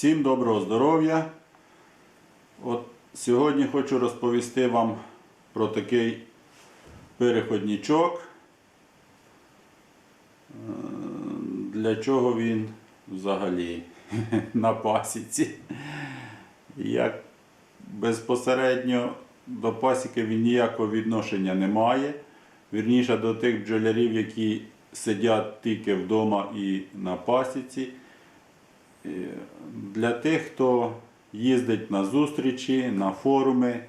Всім доброго здоров'я. От сьогодні хочу розповісти вам про такий переходничок. Е, Для чого він взагалі на пасіці. Як безпосередньо до пасіки він ніякого відношення не має. Вірніше до тих бджолярів, які сидять тільки вдома і на пасіці. Для тих, хто їздить на зустрічі, на форуми,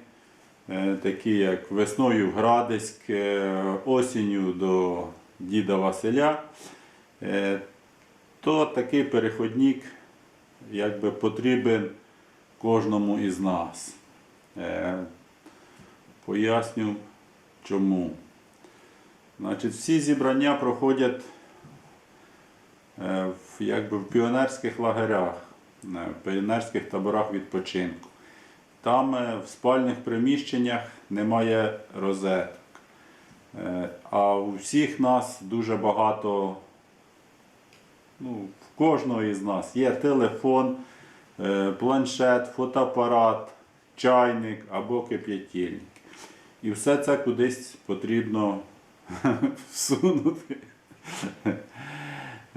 е, такі як весною в Градиськ, е, осінню до діда Василя, е, то такий переходник якби потрібен кожному із нас. Поясню чому. Значить, всі зібрання проходять якби в піонерських лагерях, е, в піонерських таборах відпочинку. Там е, в спальних приміщеннях немає розеток. Е, А у всіх нас дуже багато, ну, в кожного із нас є телефон, е, планшет, фотоапарат, чайник або кип'ятильник. І все це кудись потрібно всунути.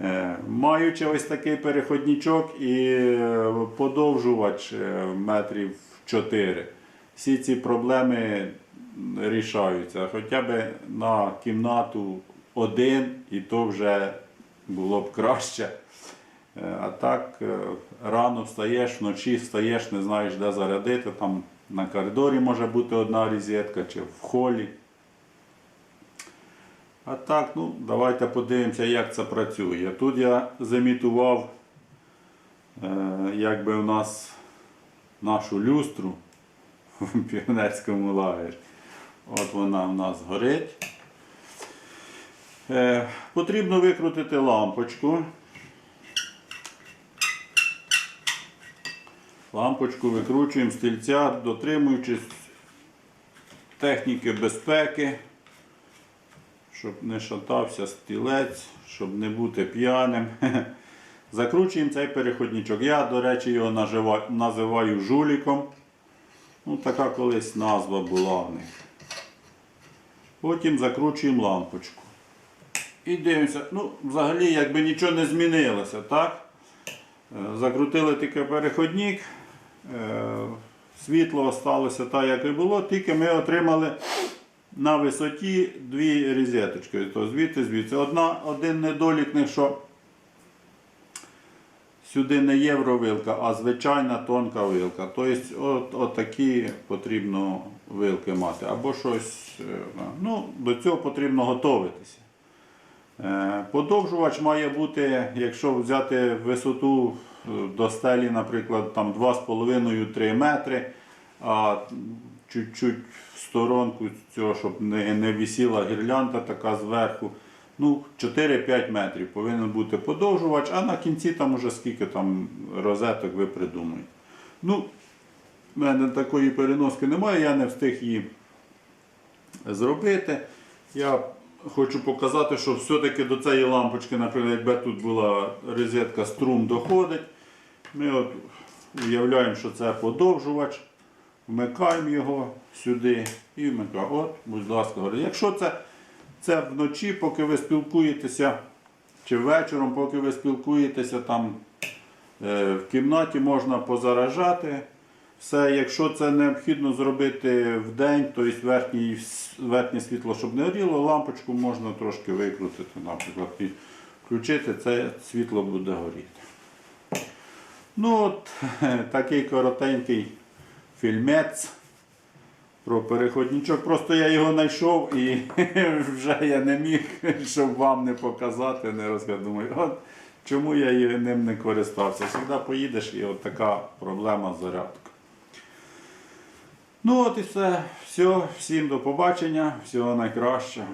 Е, Маючи ось такий переходничок і е, подовжувач е, метрів 4, всі ці проблеми рішаються. Хоча б на кімнату один, і то вже було б краще. А так рано встаєш, вночі встаєш, не знаєш, де зарядити. Там на коридорі може бути одна розетка чи в холі. А так, ну, давайте подивимося, як це працює. Тут я замітував, е, якби у нас нашу люстру в піонерському лагері. От вона в нас горить. Е, потрібно викрутити лампочку. Лампочку викручуємо стільця, дотримуючись техніки безпеки щоб не шатався стілець, щоб не бути п'яним. Закручуємо цей переходничок. Я, до речі, його називаю жуліком. Ну, така колись назва була в них. Потім закручуємо лампочку. І дивимося, ну, взагалі, якби нічого не змінилося, так? Е, Закрутили тільки переходник. е, Світло залишилося так, як і було, тільки ми отримали на висоті дві розеточки. То звідти, звідси. Одна, один недолік, не що сюди не євровилка, а звичайна тонка вилка. Тобто от, от потрібно вилки мати. Або щось. е, Ну, до цього потрібно готуватися. Е, Подовжувач має бути, якщо взяти висоту е, до стелі, наприклад, там 2,5-3 метри, а чуть-чуть в сторонку цього, щоб не, не висіла гірлянда така зверху. Ну, 4-5 метрів повинен бути подовжувач, а на кінці там уже скільки там розеток ви придумаєте. Ну, в мене такої переноски немає, я не встиг її зробити. Я хочу показати, що все-таки до цієї лампочки, наприклад, якби тут була розетка струм доходить. Ми от уявляємо, що це подовжувач. Вмикаємо його сюди і вмикаємо. От, будь ласка, говорить. Якщо це, це вночі, поки ви спілкуєтеся, чи вечором, поки ви спілкуєтеся там е, в кімнаті, можна позаражати. Все, якщо це необхідно зробити в день, тобто верхнє, верхнє світло, щоб не горіло, лампочку можна трошки викрутити, наприклад, і включити, це світло буде горіти. Ну от, такий коротенький фільмець про переходничок. Просто я його знайшов і вже я не міг, щоб вам не показати, не розказати. От чому я ним не користався. Завжди поїдеш і от така проблема з зарядкою. Ну от і все. Все. Всім до побачення, всього найкращого.